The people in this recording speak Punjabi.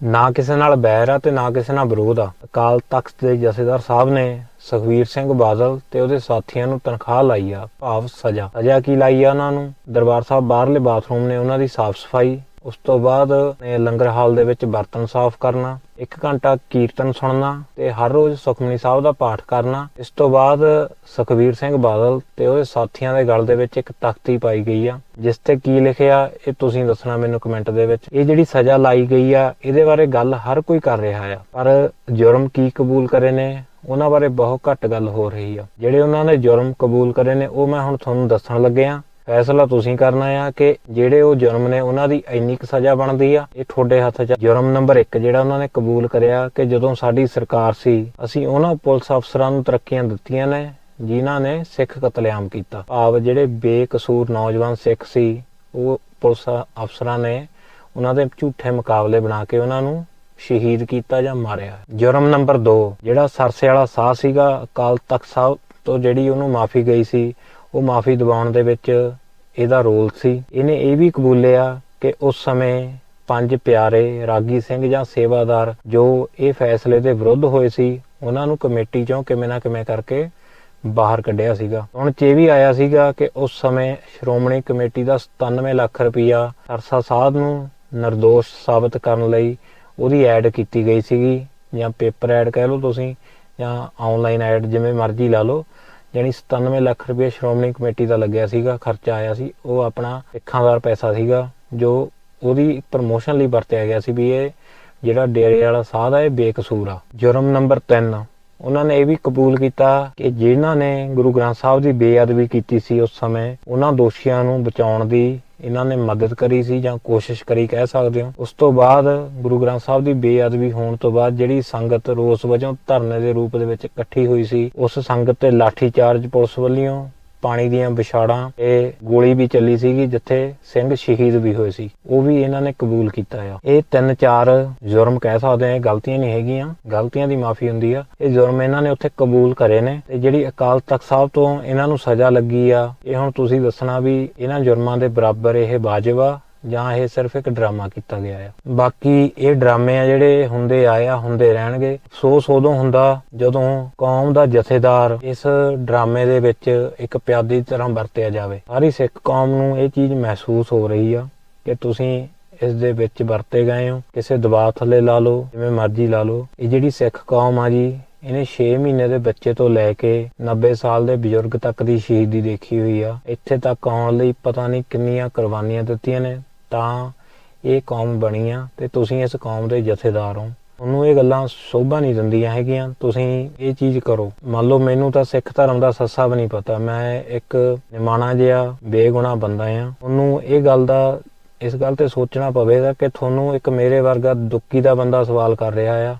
ਨਾ ਕਿਸੇ ਨਾਲ ਬੈਰ ਆ ਤੇ ਨਾ ਕਿਸੇ ਨਾਲ ਵਿਰੋਧ ਆ। ਅਕਾਲ ਤਖਤ ਦੇ ਜਥੇਦਾਰ ਸਾਹਿਬ ਨੇ ਸੁਖਵੀਰ ਸਿੰਘ ਬਾਦਲ ਤੇ ਉਹਦੇ ਸਾਥੀਆਂ ਨੂੰ ਤਨਖਾਹ ਲਾਈ ਆ, ਭਾਵ ਸਜ਼ਾ। ਸਜ਼ਾ ਕੀ ਲਾਈ ਆ ਉਹਨਾਂ ਨੂੰ? ਦਰਬਾਰ ਸਾਹਿਬ ਬਾਹਰਲੇ ਬਾਥਰੂਮ ਨੇ ਉਹਨਾਂ ਦੀ ਸਾਫ਼ ਸਫ਼ਾਈ, ਉਸ ਤੋਂ ਬਾਅਦ ਲੰਗਰ ਹਾਲ ਦੇ ਵਿੱਚ ਬਰਤਨ ਸਾਫ਼ ਕਰਨਾ 1 ਘੰਟਾ ਕੀਰਤਨ ਸੁਣਨਾ ਤੇ ਹਰ ਰੋਜ਼ ਸੁਖਮਨੀ ਸਾਹਿਬ ਦਾ ਪਾਠ ਕਰਨਾ। ਇਸ ਤੋਂ ਬਾਅਦ ਸੁਖਵੀਰ ਸਿੰਘ ਬਾਦਲ ਤੇ ਉਹਦੇ ਸਾਥੀਆਂ ਦੇ ਗਲ ਦੇ ਵਿੱਚ ਇੱਕ ਤਖਤੀ ਪਾਈ ਗਈ ਆ, ਜਿਸ ਤੇ ਕੀ ਲਿਖਿਆ, ਇਹ ਤੁਸੀਂ ਦੱਸਣਾ ਮੈਨੂੰ ਕਮੈਂਟ ਦੇ ਵਿੱਚ। ਇਹ ਜਿਹੜੀ ਸਜ਼ਾ ਲਾਈ ਗਈ ਆ, ਇਹਦੇ ਬਾਰੇ ਗੱਲ ਹਰ ਕੋਈ ਕਰ ਰਿਹਾ ਆ, ਪਰ ਜੁਰਮ ਕੀ ਕਬੂਲ ਕਰੇ ਨੇ, ਉਹਨਾਂ ਬਾਰੇ ਬਹੁਤ ਘੱਟ ਗੱਲ ਹੋ ਰਹੀ ਆ। ਜਿਹੜੇ ਉਹਨਾਂ ਨੇ ਜੁਰਮ ਕਬੂਲ ਕਰੇ ਨੇ, ਉਹ ਮੈਂ ਹੁਣ ਤੁਹਾਨੂੰ ਦੱਸਣ ਲੱਗਿਆ। ਫੈਸਲਾ ਤੁਸੀਂ ਕਰਨਾ ਆ ਕਿ ਜਿਹੜੇ ਉਹ ਜੁਰਮ ਨੇ ਉਹਨਾਂ ਦੀ ਇੰਨੀ ਕੁ ਸਜ਼ਾ ਬਣਦੀ ਆ, ਇਹ ਤੁਹਾਡੇ ਹੱਥ 'ਚ ਜੁਰਮ ਨੰਬਰ 1 ਜਿਹੜਾ ਉਹਨਾਂ ਨੇ ਕਬੂਲ ਕਰਿਆ ਕਿ ਜਦੋਂ ਸਾਡੀ ਸਰਕਾਰ ਸੀ, ਅਸੀਂ ਉਹਨਾਂ ਪੁਲਿਸ ਅਫਸਰਾਂ ਨੂੰ ਤਰੱਕੀਆਂ ਦਿੱਤੀਆਂ ਨੇ, ਜਿਨ੍ਹਾਂ ਨੇ ਸਿੱਖ ਕਤਲੇਆਮ ਕੀਤਾ। ਭਾਵ ਜਿਹੜੇ ਬੇਕਸੂਰ ਨੌਜਵਾਨ ਸਿੱਖ ਸੀ, ਉਹ ਪੁਲਿਸ ਅਫਸਰਾਂ ਨੇ ਉਹਨਾਂ ਦੇ ਝੂਠੇ ਮੁਕਾਬਲੇ ਬਣਾ ਕੇ ਉਹਨਾਂ ਨੂੰ ਸ਼ਹੀਦ ਕੀਤਾ ਜਾਂ ਮਾਰਿਆ। ਜੁਰਮ ਨੰਬਰ 2 ਜਿਹੜਾ ਸਰਸੇ ਵਾਲਾ ਸਾਹ ਸੀਗਾ, ਅਕਾਲ ਤਖਤ ਸਾਹਿਬ ਤੋਂ ਜਿਹੜੀ ਉਹਨੂੰ ਮਾਫੀ ਗਈ ਸੀ ਉਹ ਮਾਫੀ ਦਿਵਾਉਣ ਦੇ ਵਿੱਚ ਇਹਦਾ ਰੋਲ ਸੀ। ਇਹਨੇ ਇਹ ਵੀ ਕਬੂਲਿਆ ਕਿ ਉਸ ਸਮੇਂ ਪੰਜ ਪਿਆਰੇ ਰਾਗੀ ਸਿੰਘ ਜਾਂ ਸੇਵਾਦਾਰ ਜੋ ਇਹ ਫੈਸਲੇ ਦੇ ਵਿਰੁੱਧ ਹੋਏ ਸੀ, ਉਹਨਾਂ ਨੂੰ ਕਮੇਟੀ ਚੋਂ ਕਿਵੇਂ ਨਾ ਕਿਵੇਂ ਕਰਕੇ ਬਾਹਰ ਕੱਢਿਆ ਸੀਗਾ। ਹੁਣ ਚ ਇਹ ਵੀ ਆਇਆ ਸੀਗਾ ਕਿ ਉਸ ਸਮੇਂ ਸ਼੍ਰੋਮਣੀ ਕਮੇਟੀ ਦਾ 97 ਲੱਖ ਰੁਪਇਆ ਸਰਸਾ ਸਾਧ ਨੂੰ નિર્ਦੋਸ਼ ਸਾਬਤ ਕਰਨ ਲਈ ਉਹਦੀ ਐਡ ਕੀਤੀ ਗਈ ਸੀਗੀ, ਜਾਂ ਪੇਪਰ ਐਡ ਕਹਿ ਲਓ ਤੁਸੀਂ, ਜਾਂ ਆਨਲਾਈਨ ਐਡ ਜਿਵੇਂ ਮਰਜ਼ੀ ਲਾ ਲਓ। ਯਾਨੀ 97 ਲੱਖ ਰੁਪਏ ਸ਼੍ਰੋਮਣੀ ਕਮੇਟੀ ਦਾ ਲੱਗਿਆ ਸੀਗਾ, ਖਰਚਾ ਆਇਆ ਸੀ, ਉਹ ਆਪਣਾ ਸਿੱਖਾਂ ਦਾ ਪੈਸਾ ਸੀਗਾ, ਜੋ ਉਹਦੀ ਪ੍ਰਮੋਸ਼ਨ ਲਈ ਵਰਤਿਆ ਗਿਆ ਸੀ ਵੀ ਇਹ ਜਿਹੜਾ ਡੇਰੇ ਵਾਲਾ ਸਾਧ ਆ, ਇਹ ਬੇਕਸੂਰ ਆ। ਜੁਰਮ ਨੰਬਰ 3 ਉਹਨਾਂ ਨੇ ਇਹ ਵੀ ਕਬੂਲ ਕੀਤਾ ਕਿ ਜਿਨ੍ਹਾਂ ਨੇ ਗੁਰੂ ਗ੍ਰੰਥ ਸਾਹਿਬ ਦੀ ਬੇਅਦਬੀ ਕੀਤੀ ਸੀ ਉਸ ਸਮੇਂ, ਉਹਨਾਂ ਦੋਸ਼ੀਆਂ ਨੂੰ ਬਚਾਉਣ ਦੀ ਇਹਨਾਂ ਨੇ ਮਦਦ ਕਰੀ ਸੀ ਜਾਂ ਕੋਸ਼ਿਸ਼ ਕਰੀ ਕਹਿ ਸਕਦੇ ਹੋ। ਉਸ ਤੋਂ ਬਾਅਦ ਗੁਰੂ ਗ੍ਰੰਥ ਸਾਹਿਬ ਦੀ ਬੇਅਦਬੀ ਹੋਣ ਤੋਂ ਬਾਅਦ ਜਿਹੜੀ ਸੰਗਤ ਰੋਸ ਵਜੋਂ ਧਰਨੇ ਦੇ ਰੂਪ ਦੇ ਵਿੱਚ ਇਕੱਠੀ ਹੋਈ ਸੀ, ਉਸ ਸੰਗਤ ਤੇ ਲਾਠੀ ਚਾਰਜ ਪੁਲਿਸ ਵੱਲੋਂ ਪਾਣੀ ਦੀਆਂ ਵਿਛਾੜਾਂ, ਇਹ ਗੋਲੀ ਵੀ ਚੱਲੀ ਸੀਗੀ ਜਿੱਥੇ ਸਿੰਘ ਸ਼ਹੀਦ ਵੀ ਹੋਏ ਸੀ। ਉਹ ਵੀ ਇਹਨਾਂ ਨੇ ਕਬੂਲ ਕੀਤਾ ਆ। ਇਹ ਤਿੰਨ ਚਾਰ ਜੁਰਮ ਕਹਿ ਸਕਦੇ ਆ ਗਲਤੀਆਂ ਨਹੀਂ ਹੈਗੀਆਂ। ਗਲਤੀਆਂ ਦੀ ਮਾਫੀ ਹੁੰਦੀ ਆ। ਇਹ ਜੁਰਮ ਇਹਨਾਂ ਨੇ ਉੱਥੇ ਕਬੂਲ ਕਰੇ ਨੇ ਤੇ ਜਿਹੜੀ ਅਕਾਲ ਤਖਤ ਸਾਹਿਬ ਤੋਂ ਇਹਨਾਂ ਨੂੰ ਸਜ਼ਾ ਲੱਗੀ ਆ, ਇਹ ਹੁਣ ਤੁਸੀਂ ਦੱਸਣਾ ਵੀ ਇਹਨਾਂ ਜੁਰਮਾਂ ਦੇ ਬਰਾਬਰ ਇਹ ਵਾਜਬ ਆ ਜਾਂ ਇਹ ਸਿਰਫ ਇੱਕ ਡਰਾਮਾ ਕੀਤਾ ਗਿਆ ਆ। ਬਾਕੀ ਇਹ ਡਰਾਮੇ ਆ ਜਿਹੜੇ ਹੁੰਦੇ ਆਏ ਆ, ਹੁੰਦੇ ਰਹਿਣਗੇ। ਅਫਸੋਸ ਉਦੋਂ ਹੁੰਦਾ ਜਦੋਂ ਕੌਮ ਦਾ ਜਥੇਦਾਰ ਇਸ ਡਰਾਮੇ ਦੇ ਵਿੱਚ ਇੱਕ ਪਿਆਦੀ ਤਰ੍ਹਾਂ ਵਰਤਿਆ ਜਾਵੇ। ਸਾਰੀ ਸਿੱਖ ਕੌਮ ਨੂੰ ਇਹ ਚੀਜ਼ ਮਹਿਸੂਸ ਹੋ ਰਹੀ ਆ ਕਿ ਤੁਸੀਂ ਇਸ ਦੇ ਵਿੱਚ ਵਰਤੇ ਗਏ ਹੋ। ਕਿਸੇ ਦਬਾਅ ਥੱਲੇ ਲਾ ਲਓ, ਜਿਵੇਂ ਮਰਜ਼ੀ ਲਾ ਲਓ। ਇਹ ਜਿਹੜੀ ਸਿੱਖ ਕੌਮ ਆ ਜੀ, ਇਹਨੇ 6 ਮਹੀਨੇ ਦੇ ਬੱਚੇ ਤੋਂ ਲੈ ਕੇ 90 ਸਾਲ ਦੇ ਬਜ਼ੁਰਗ ਤੱਕ ਦੀ ਸ਼ਹੀਦੀ ਦੇਖੀ ਹੋਈ ਆ। ਇੱਥੇ ਤੱਕ ਆਉਣ ਲਈ ਪਤਾ ਨਹੀਂ ਕਿੰਨੀਆਂ ਕੁਰਬਾਨੀਆਂ ਦਿੱਤੀਆਂ ਨੇ। ਤਾਂ ਇਹ ਕੌਮ ਬਣੀ ਆ ਤੇ ਤੁਸੀਂ ਇਸ ਕੌਮ ਦੇ ਜਥੇਦਾਰ ਹੋ। ਉਹਨੂੰ ਇਹ ਗੱਲਾਂ ਸੋਭਾ ਨਹੀਂ ਦਿੰਦੀਆਂ ਹੈਗੀਆਂ। ਤੁਸੀਂ ਇਹ ਚੀਜ਼ ਕਰੋ। ਮੰਨ ਲਓ ਮੈਨੂੰ ਤਾਂ ਸਿੱਖ ਧਰਮ ਦਾ ਸੱਸਾ ਵੀ ਨਹੀਂ ਪਤਾ। ਮੈਂ ਇੱਕ ਨਿਮਾਣਾ ਜਿਹਾ ਬੇਗੁਨਾਹ ਬੰਦਾ ਆ ਉਹਨੂੰ ਇਹ ਗੱਲ ਦਾ, ਇਸ ਗੱਲ ਤੇ ਸੋਚਣਾ ਪਵੇਗਾ ਕਿ ਤੁਹਾਨੂੰ ਇੱਕ ਮੇਰੇ ਵਰਗਾ ਦੁੱਕੀ ਦਾ ਬੰਦਾ ਸਵਾਲ ਕਰ ਰਿਹਾ ਆ।